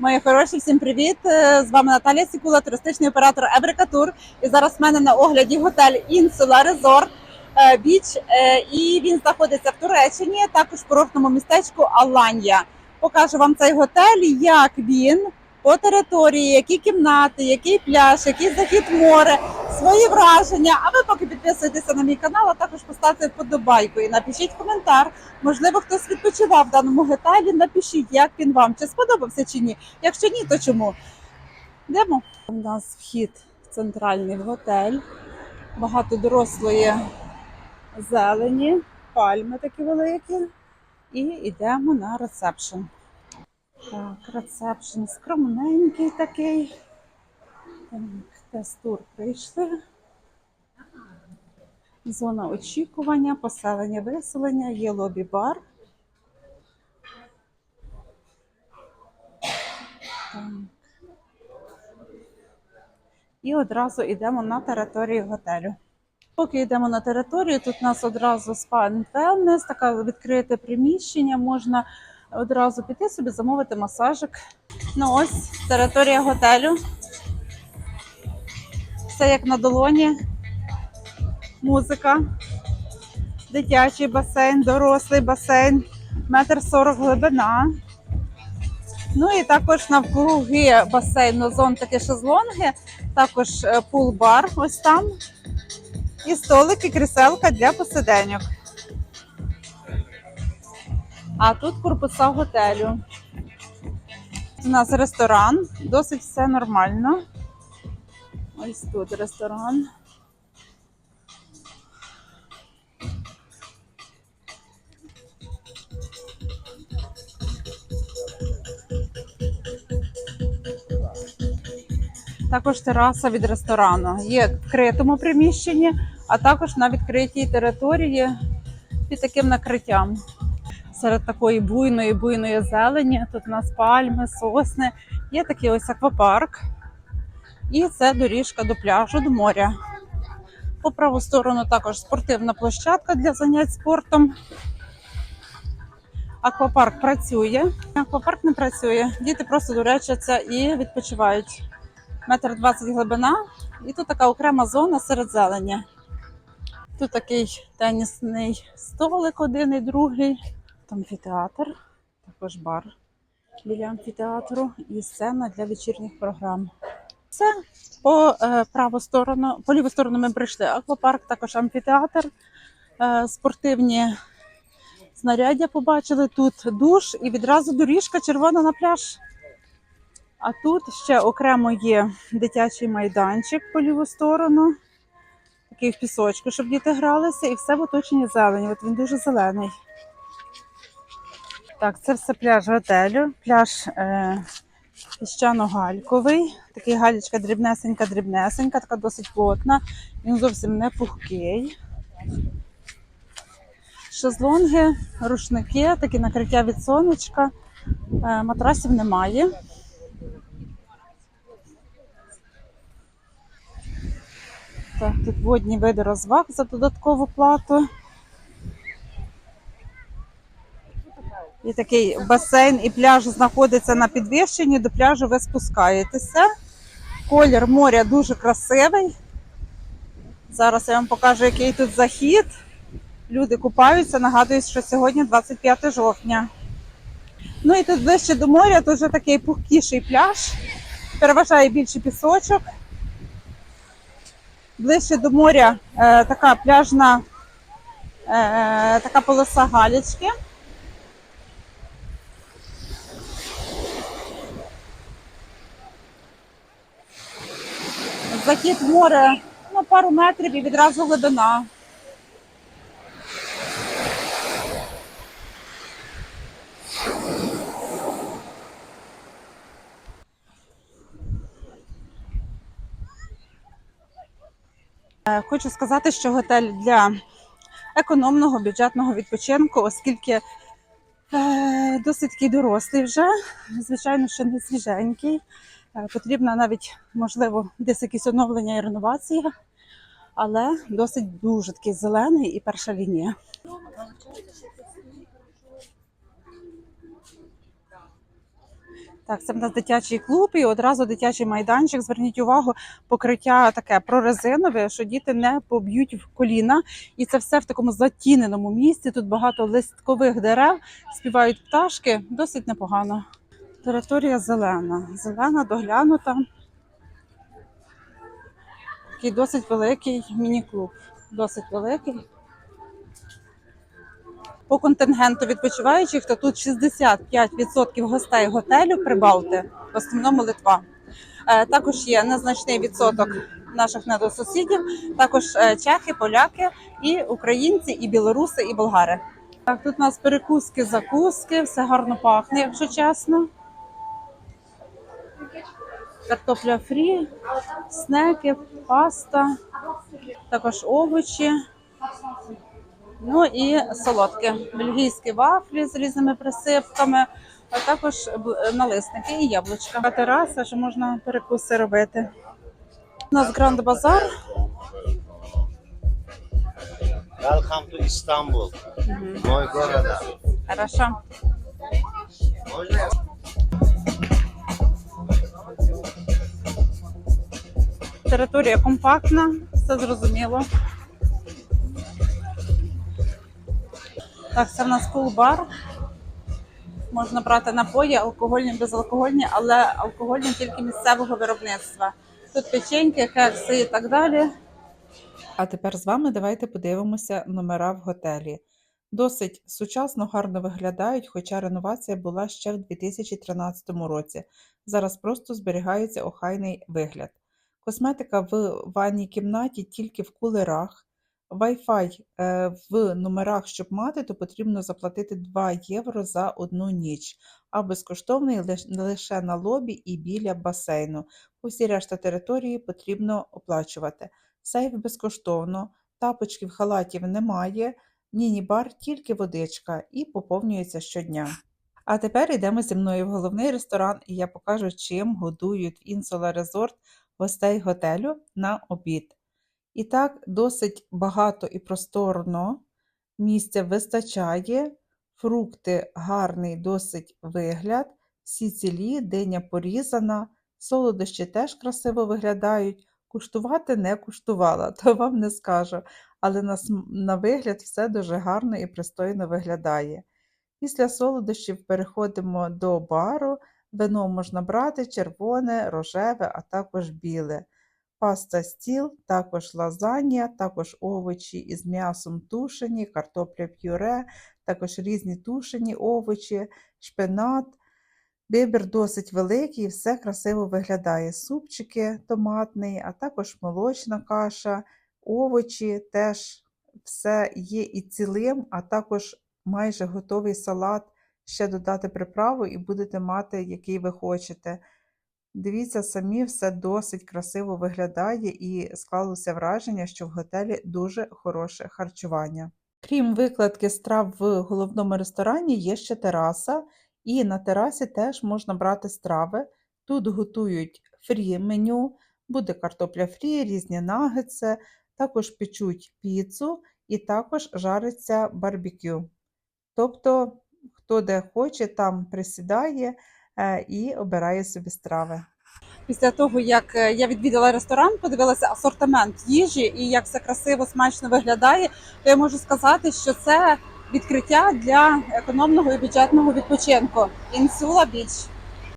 Мої хороші, всім привіт! Е, З вами Наталія Сікула, туристичний оператор Еврика Тур. І зараз в мене на огляді готель Інсула Резорт Біч. Е, І він знаходиться в Туреччині, також в курортному містечку Аланія. Покажу вам цей готель, як він по території, які кімнати, який пляж, який захід море, свої враження. А ви поки підписуйтеся на мій канал, а також поставте вподобайку і напишіть коментар. Можливо, хтось відпочивав в даному готелі. Напишіть, як він вам, чи сподобався чи ні. Якщо ні, то чому? Йдемо. У нас вхід в центральний готель. Багато дорослої зелені, пальми такі великі. І йдемо на ресепшн. Так, ресепшн скромненький такий. Так, тест-тур прийшли. Зона очікування, поселення, виселення, є лобі-бар. І одразу йдемо на територію готелю. Поки йдемо на територію, тут у нас одразу спа wellness, таке відкрите приміщення, можна одразу піти собі замовити масажик. Ну ось територія готелю. Все як на долоні. Музика, дитячий басейн, дорослий басейн, метр сорок глибина. Ну і також навкруги басейну зон шезлонги, також е, пул-бар ось там. І столики, кріселка для посиденьок. А тут корпуса готелю. У нас ресторан, досить все нормально. Ось тут ресторан. Також тераса від ресторану. Є в відкритому приміщенні, а також на відкритій території під таким накриттям. Серед такої буйної буйної зелені. Тут у нас пальми, сосни. Є такий ось аквапарк. І це доріжка до пляжу, до моря. По праву сторону також спортивна площадка для занять спортом. Аквапарк працює. Аквапарк не працює. Діти просто дуречаться і відпочивають. Метр двадцять глибина, і тут така окрема зона серед зелені. Тут такий тенісний столик, один і другий. Там амфітеатр, також бар біля амфітеатру і сцена для вечірніх програм. Все по е, праву сторону, по ліву сторону ми прийшли. Аквапарк, також амфітеатр, е, спортивні знаряддя побачили. Тут душ і відразу доріжка червона на пляж. А тут ще окремо є дитячий майданчик по ліву сторону. Такий в пісочку, щоб діти гралися, і все в оточенні зелені. От він дуже зелений. Так, це все пляж готелю. Пляж е, піщано-гальковий. Такий галічка дрібнесенька, дрібнесенька, така досить плотна. Він зовсім не пухкий. Шезлонги, рушники, такі накриття від сонечка. Е, матрасів немає. Так, тут водні види розваг за додаткову плату. І такий басейн і пляж знаходиться на підвищенні. До пляжу ви спускаєтеся. Колір моря дуже красивий. Зараз я вам покажу, який тут захід. Люди купаються. Нагадую, що сьогодні 25 жовтня. Ну і тут ближче до моря, тут вже такий пухкіший пляж. Переважає більше пісочок. Ближче до моря е, така пляжна е, така полоса галічки. Захід в море на пару метрів і відразу глибина. Е, Хочу сказати, що готель для економного бюджетного відпочинку, оскільки е, досить такий дорослий вже, звичайно, що не свіженький. Е, Потрібно навіть, можливо, десь якісь оновлення і реновації, але досить дуже такий зелений і перша лінія. Так, це в нас дитячий клуб і одразу дитячий майданчик. Зверніть увагу, покриття таке прорезинове, що діти не поб'ють в коліна. І це все в такому затіненому місці. Тут багато листкових дерев, співають пташки. Досить непогано. Територія зелена, зелена, доглянута. Такий досить великий міні-клуб. Досить великий. По контингенту відпочиваючих, то тут 65% гостей готелю Прибалти, в основному Литва. Е, Також є незначний відсоток наших недосусідів, також е, чехи, поляки, і українці, і білоруси, і болгари. Так, тут у нас перекуски, закуски, все гарно пахне, якщо чесно. Картопля фрі, снеки, паста, також овочі. Ну і солодке. Бельгійські вафлі з різними присипками, а також налисники і яблучка. А тераса, що можна перекуси робити. У нас гранд базар. Welcome to Istanbul. Мой города. Хорошо. Територія компактна, все зрозуміло. Так, це в нас фул-бар. Можна брати напої, алкогольні, безалкогольні, але алкогольні тільки місцевого виробництва. Тут печеньки, кекси і так далі. А тепер з вами давайте подивимося номера в готелі. Досить сучасно, гарно виглядають, хоча реновація була ще в 2013 році. Зараз просто зберігається охайний вигляд. Косметика в ванній кімнаті тільки в кулерах. Wi-Fi е, в номерах, щоб мати, то потрібно заплатити 2 євро за одну ніч, а безкоштовний лиш- лише на лобі і біля басейну. Усі решта території потрібно оплачувати. Сейф безкоштовно, тапочків, халатів немає, міні-бар тільки водичка і поповнюється щодня. А тепер йдемо зі мною в головний ресторан, і я покажу, чим годують в Інсула Резорт гостей готелю на обід. І так, досить багато і просторно, місця вистачає, фрукти гарний досить вигляд, всі цілі, диня порізана, солодощі теж красиво виглядають. Куштувати не куштувала, то вам не скажу, але на, на вигляд все дуже гарно і пристойно виглядає. Після солодощів переходимо до бару. Вино можна брати червоне, рожеве, а також біле. Паста стіл, також лазанья, також овочі із м'ясом тушені, картопля пюре, також різні тушені овочі, шпинат. Вибір досить великий, все красиво виглядає. Супчики томатний, а також молочна каша, овочі теж все є і цілим, а також майже готовий салат. Ще додати приправу і будете мати, який ви хочете. Дивіться, самі все досить красиво виглядає і склалося враження, що в готелі дуже хороше харчування. Крім викладки страв в головному ресторані, є ще тераса, і на терасі теж можна брати страви. Тут готують фрі меню, буде картопля фрі, різні нагетси, також печуть піцу і також жариться барбекю. Тобто, хто де хоче, там присідає е, і обирає собі страви. Після того, як е, я відвідала ресторан, подивилася асортимент їжі і як все красиво, смачно виглядає, то я можу сказати, що це відкриття для економного і бюджетного відпочинку. Інсула Біч.